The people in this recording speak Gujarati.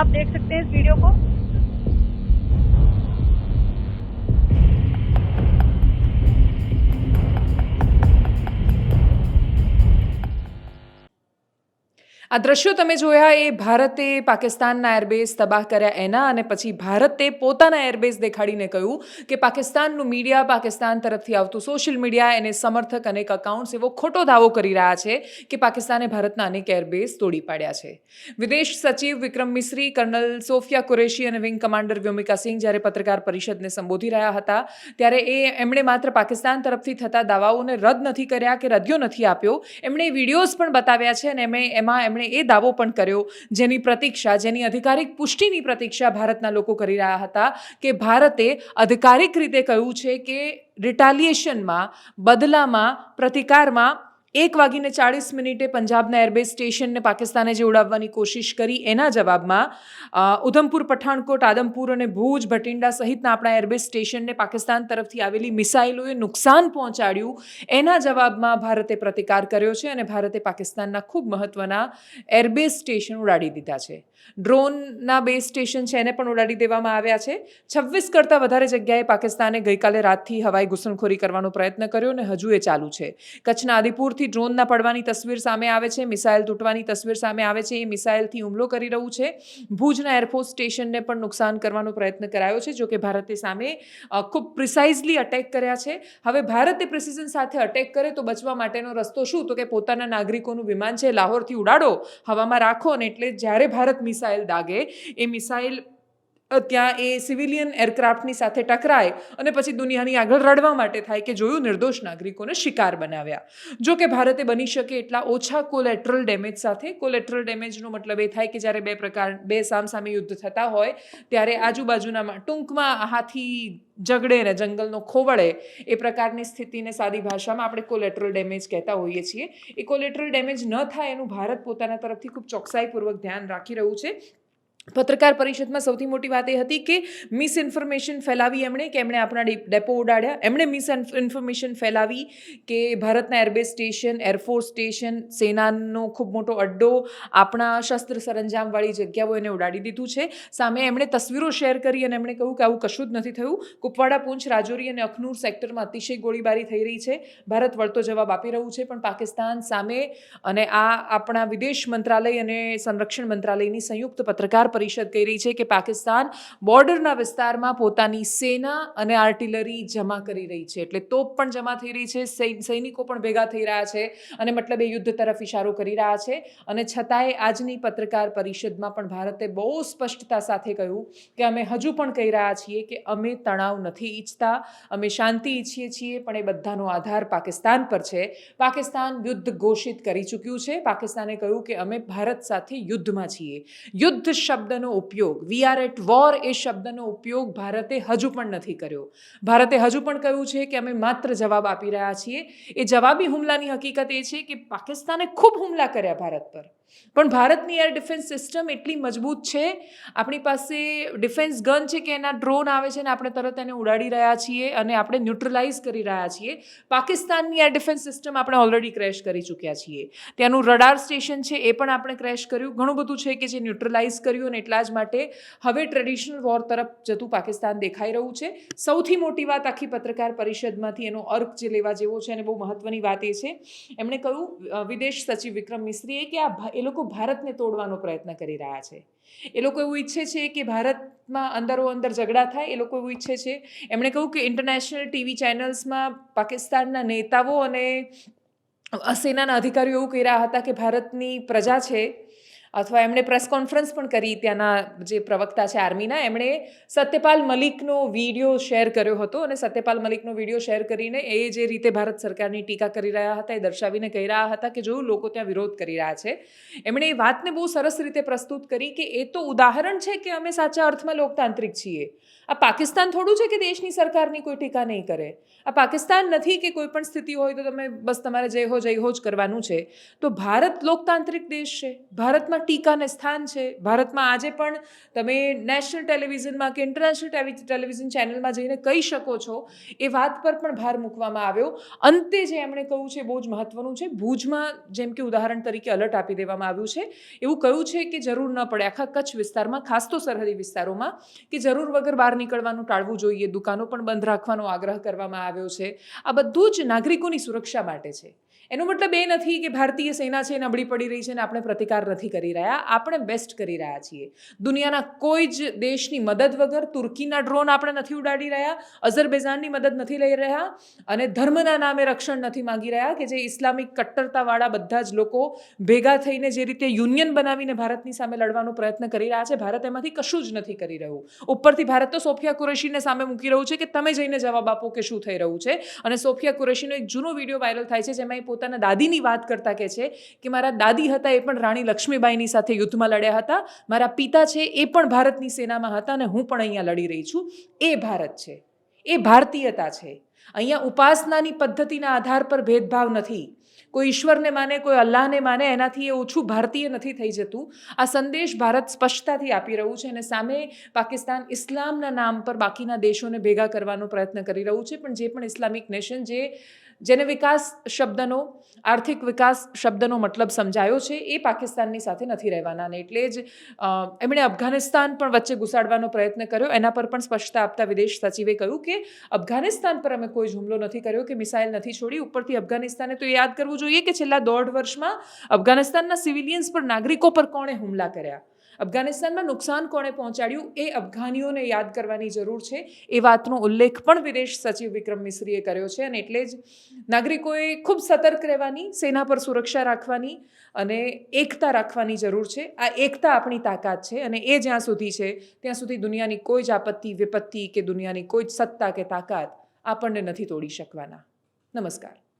आप देख सकते हैं इस वीडियो को આ દ્રશ્યો તમે જોયા એ ભારતે પાકિસ્તાનના એરબેઝ તબાહ કર્યા એના અને પછી ભારતે પોતાના એરબેઝ દેખાડીને કહ્યું કે પાકિસ્તાનનું મીડિયા પાકિસ્તાન તરફથી આવતું સોશિયલ મીડિયા એને સમર્થક અનેક અકાઉન્ટ્સ એવો ખોટો દાવો કરી રહ્યા છે કે પાકિસ્તાને ભારતના અનેક એરબેઝ તોડી પાડ્યા છે. વિદેશ સચિવ વિક્રમ મિશ્રી, કર્નલ સોફિયા કુરેશી અને વિંગ કમાન્ડર વ્યોમિકા સિંહ જ્યારે પત્રકાર પરિષદને સંબોધી રહ્યા હતા, ત્યારે એ એમણે માત્ર પાકિસ્તાન તરફથી થતા દાવાઓને રદ નથી કર્યા કે રદિયો નથી આપ્યો. એમણે વિડીયોઝ પણ બતાવ્યા છે અને એમણે એમાં એમણે એ દાવો પણ કર્યો જેની પ્રતીક્ષા, જેની અધિકારિક પુષ્ટિની પ્રતીક્ષા ભારતના લોકો કરી રહ્યા હતા કે ભારતે અધિકારિક રીતે કહ્યું છે કે રિટાલિએશનમાં બદલામાં, પ્રતિકારમાં એક વાગીને ચાળીસ મિનિટે પંજાબના એરબેઝ સ્ટેશનને પાકિસ્તાને જે ઉડાવવાની કોશિશ કરી. એના જવાબમાં ઉધમપુર, પઠાણકોટ, આદમપુર અને ભુજ, ભટિંડા સહિતના આપણા એરબેઝ સ્ટેશનને પાકિસ્તાન તરફથી આવેલી મિસાઇલોએ નુકસાન પહોંચાડ્યું. એના જવાબમાં ભારતે પ્રતિકાર કર્યો છે અને ભારતે પાકિસ્તાનના ખૂબ મહત્ત્વના એરબેઝ સ્ટેશન ઉડાડી દીધા છે. ડ્રોનના બેઝ સ્ટેશન છે, એને પણ ઉડાડી દેવામાં આવ્યા છે. છવ્વીસ કરતાં વધારે જગ્યાએ પાકિસ્તાને ગઈકાલે રાતથી હવાઈ ઘૂસણખોરી કરવાનો પ્રયત્ન કર્યો અને હજુ એ ચાલુ છે. કચ્છના આદિપુરથી ડ્રોનના પડવાની તસવીર સામે આવે છે, મિસાઇલ તૂટવાની તસવીર સામે આવે છે, એ મિસાઇલથી હુમલો કરી રહ્યું છે. ભુજના એરફોર્સ સ્ટેશનને પણ નુકસાન કરવાનો પ્રયત્ન કરાયો છે જો કે ભારતે સામે ખૂબ પ્રિસાઇઝલી અટેક કર્યા છે. હવે ભારતે પ્રિસિઝન સાથે અટેક કરે તો બચવા માટેનો રસ્તો શું? તો કે પોતાના નાગરિકોનું વિમાન છે, લાહોરથી ઉડાડો, હવામાં રાખો અને એટલે જ્યારે ભારત મિસાઇલ દાગે, એ મિસાઇલ ત્યાં એ સિવિલિયન એરક્રાફ્ટની સાથે ટકરાય અને પછી દુનિયાની આગળ રડવા માટે થાય કે જોયું નિર્દોષ નાગરિકોને શિકાર બનાવ્યા. જો કે ભારતે બની શકે એટલા ઓછા કોલેટ્રલ ડેમેજ સાથે. કોલેટ્રલ ડેમેજનો મતલબ એ થાય કે જ્યારે બે પ્રકાર, બે સામસામે યુદ્ધ થતા હોય, ત્યારે આજુબાજુનામાં ટૂંકમાં હાથી ઝઘડે ને જંગલનો ખોવડે એ પ્રકારની સ્થિતિને સાદી ભાષામાં આપણે કોલેટ્રલ ડેમેજ કહેતા હોઈએ છીએ. એ કોલેટ્રલ ડેમેજ ન થાય એનું ભારત પોતાના તરફથી ખૂબ ચોકસાઈપૂર્વક ધ્યાન રાખી રહ્યું છે. પત્રકાર પરિષદમાં સૌથી મોટી વાત એ હતી કે મિસ ઇન્ફોર્મેશન ફેલાવી એમણે કે એમણે આપણા ડેપો ઉડાડ્યા. એમણે મિસ ઇન્ફોર્મેશન ફેલાવી કે ભારતના airbase station air force station, સેનાનો ખૂબ મોટો અડ્ડો, આપણા શસ્ત્ર સરંજામવાળી જગ્યાઓ એને ઉડાડી દીધું છે. સામે એમણે તસવીરો શેર કરી અને એમણે કહ્યું કે આવું કશું જ નથી થયું. કુપવાડા, પૂંછ, રાજૌરી અને અખનૂર સેક્ટરમાં અતિશય ગોળીબારી થઈ રહી છે. ભારત વળતો જવાબ આપી રહ્યું છે, પણ પાકિસ્તાન સામે અને આ આપણા વિદેશ મંત્રાલય અને સંરક્ષણ મંત્રાલયની સંયુક્ત પત્રકાર પરિષદ કહી રહી છે કે પાકિસ્તાન બોર્ડરના વિસ્તારમાં પોતાની સેના અને આર્ટિલરી જમા કરી રહી છે. એટલે તોપ પણ જમા થઈ રહી છે સૈનિકો પણ ભેગા થઈ રહ્યા છે અને મતલબ એ યુદ્ધ તરફ ઇશારો કરી રહ્યા છે. અને છતાંય આજની પત્રકાર પરિષદમાં પણ ભારતે બહુ સ્પષ્ટતા સાથે કહ્યું કે અમે હજુ પણ કહી રહ્યા છીએ કે અમે તણાવ નથી ઈચ્છતા, અમે શાંતિ ઈચ્છીએ છીએ, પણ એ બધાનો આધાર પાકિસ્તાન પર છે. પાકિસ્તાન યુદ્ધ ઘોષિત કરી ચૂક્યું છે. પાકિસ્તાને કહ્યું કે અમે ભારત સાથે યુદ્ધમાં છીએ. યુદ્ધ શબ્દનો ઉપયોગ. વી આર એટ વોર એ શબ્દનો ઉપયોગ ભારતે હજુ પણ નથી કર્યો. ભારતે હજુ પણ કહ્યું છે કે અમે માત્ર જવાબ આપી રહ્યા છીએ. એ જવાબી હુમલાની હકીકત એ છે કે પાકિસ્તાને ખૂબ હુમલા કર્યા ભારત પર. પણ ભારતની એર ડિફેન્સ સિસ્ટમ એટલી મજબૂત છે. આપણી પાસે ડિફેન્સ ગન છે કે એના ડ્રોન આવે છે ને આપણે તરત એને ઉડાડી રહ્યા છીએ અને આપણે ન્યુટ્રલાઇઝ કરી રહ્યા છીએ. પાકિસ્તાનની એર ડિફેન્સ સિસ્ટમ આપણે ઓલરેડી ક્રેશ કરી ચૂક્યા છીએ. ત્યાંનું રડાર સ્ટેશન છે એ પણ આપણે ક્રેશ કર્યું. ઘણું બધું છે કે જે ન્યુટ્રલાઇઝ કર્યું અને એટલા જ માટે હવે ટ્રેડિશનલ વોર તરફ જતું પાકિસ્તાન દેખાઈ રહ્યું છે. સૌથી મોટી વાત આખી પત્રકાર પરિષદમાંથી એનો અર્ક જે લેવા જેવો છે અને બહુ મહત્વની વાત એ છે. એમણે કહ્યું વિદેશ સચિવ વિક્રમ મિશ્રીએ કે આ એ લોકો ભારતને તોડવાનો પ્રયત્ન કરી રહ્યા છે. એ લોકો એવું ઈચ્છે છે કે ભારતમાં અંદરો અંદર ઝઘડા થાય, એ લોકો એવું ઈચ્છે છે. એમણે કહ્યું કે ઇન્ટરનેશનલ ટીવી ચેનલ્સમાં પાકિસ્તાનના નેતાઓ અને સેનાના અધિકારીઓ એવું કહી રહ્યા હતા કે ભારતની પ્રજા છે અથવા એમણે પ્રેસ કોન્ફરન્સ પણ કરી ત્યાંના જે પ્રવક્તા છે આર્મીના, એમણે સત્યપાલ મલિકનો વીડિયો શેર કર્યો હતો અને સત્યપાલ મલિકનો વીડિયો શેર કરીને એ જે રીતે ભારત સરકારની ટીકા કરી રહ્યા હતા, એ દર્શાવીને કહી રહ્યા હતા કે જોયું લોકો ત્યાં વિરોધ કરી રહ્યા છે. એમણે એ વાતને બહુ સરસ રીતે પ્રસ્તુત કરી કે એ તો ઉદાહરણ છે કે અમે સાચા અર્થમાં લોકતાંત્રિક છીએ. આ પાકિસ્તાન થોડું છે કે દેશની સરકારની કોઈ ટીકા નહીં કરે? આ પાકિસ્તાન નથી કે કોઈ પણ સ્થિતિ હોય તો તમે બસ તમારે જય હો જય હો જ કરવાનું છે. તો ભારત લોકતાંત્રિક દેશ છે. ભારતમાં ટીકાને સ્થાન છે. ભારતમાં આજે પણ તમે નેશનલ ટેલિવિઝનમાં કે ઇન્ટરનેશનલ ટેલિવિઝન ચેનલમાં જઈને કહી શકો છો. એ વાત પર પણ ભાર મૂકવામાં આવ્યો. અંતે જે એમણે કહ્યું છે બહુ જ મહત્વનું છે. ભુજમાં જેમ કે ઉદાહરણ તરીકે અલર્ટ આપી દેવામાં આવ્યું છે. એવું કહ્યું છે કે જરૂર ન પડે. આખા કચ્છ વિસ્તારમાં, ખાસ તો સરહદી વિસ્તારોમાં, કે જરૂર વગર બહાર નીકળવાનું ટાળવું જોઈએ. દુકાનો પણ બંધ રાખવાનો આગ્રહ કરવામાં આવ્યો છે. આ બધું જ નાગરિકોની સુરક્ષા માટે છે. એનો મતલબ એ નથી કે ભારતીય સેના છે નબળી પડી રહી છે અને આપણે પ્રતિકાર નથી કરી રહ્યા, આપણે બેસ્ટ કરી રહ્યા છીએ. દુનિયાના કોઈ જ દેશની મદદ વગર તુર્કીના ડ્રોન આપણે નથી ઉડાડી રહ્યા, અઝરબૈજાનની મદદ નથી લઈ રહ્યા અને ધર્મના નામે રક્ષણ નથી માંગી રહ્યા કે જે ઇસ્લામિક કટ્ટરતાવાળા બધા જ લોકો ભેગા થઈને જે રીતે યુનિયન બનાવીને ભારતની સામે લડવાનો પ્રયત્ન કરી રહ્યા છે, ભારત એમાંથી કશું જ નથી કરી રહ્યું. ઉપરથી ભારત તો સોફિયા કુરેશીને સામે મૂકી રહ્યું છે કે તમે જઈને જવાબ આપો કે શું થઈ રહ્યું છે. અને સોફિયા કુરેશીનો એક જૂનો વીડિયો વાયરલ થાય છે, જેમાં એ પોતાના દાદીની વાત કરતા કે છે કે મારા દાદી હતા એ પણ રાણી લક્ષ્મીબાઈની સાથે યુદ્ધમાં લડ્યા હતા. મારા પિતા છે એ પણ ભારતની સેનામાં હતા અને હું પણ અહીંયા લડી રહી છું. એ ભારત છે. એ ભારતીયતા છે. અહીંયા ઉપાસનાની પદ્ધતિના આધાર પર ભેદભાવ નથી. કોઈ ઈશ્વરને માને, કોઈ અલ્લાહને માને, એનાથી એ ઓછું ભારતીય નથી થઈ જતું. આ સંદેશ ભારત સ્પષ્ટતાથી આપી રહ્યું છે અને સામે પાકિસ્તાન ઇસ્લામના નામ પર બાકીના દેશોને ભેગા કરવાનો પ્રયત્ન કરી રહ્યું છે. પણ જે પણ ઇસ્લામિક નેશન જે જેને વિકાસ શબ્દનો, આર્થિક વિકાસ શબ્દનો મતલબ સમજાયો છે, એ પાકિસ્તાનની સાથે નથી રહેવાના. અને એટલે જ એમણે અફઘાનિસ્તાન પણ વચ્ચે ઘુસાડવાનો પ્રયત્ન કર્યો. એના પર પણ સ્પષ્ટતા આપતા વિદેશ સચિવે કહ્યું કે, અફઘાનિસ્તાન પર અમે કોઈ હુમલો નથી કર્યો કે મિસાઇલ નથી છોડી. ઉપરથી અફઘાનિસ્તાને તો યાદ કરવું જોઈએ કે છેલ્લા દોઢ વર્ષમાં અફઘાનિસ્તાનના સિવિલિયન્સ પર નાગરિકો પર કોણે હુમલા કર્યા? અફઘાનિસ્તાનમાં નુકસાન કોણે પહોંચાડ્યું એ અફઘાનીઓને યાદ કરવાની જરૂર છે. એ વાતનો ઉલ્લેખ પણ વિદેશ સચિવ વિક્રમ મિશ્રીએ કર્યો છે અને એટલે જ નાગરિકોએ ખૂબ સતર્ક રહેવાની, સેના પર સુરક્ષા રાખવાની અને એકતા રાખવાની જરૂર છે. આ એકતા આપણી તાકાત છે અને એ જ્યાં સુધી છે, ત્યાં સુધી દુનિયાની કોઈ જ આપત્તિ, વિપત્તિ કે દુનિયાની કોઈ જ સત્તા કે તાકાત આપણને નથી તોડી શકવાના. નમસ્કાર.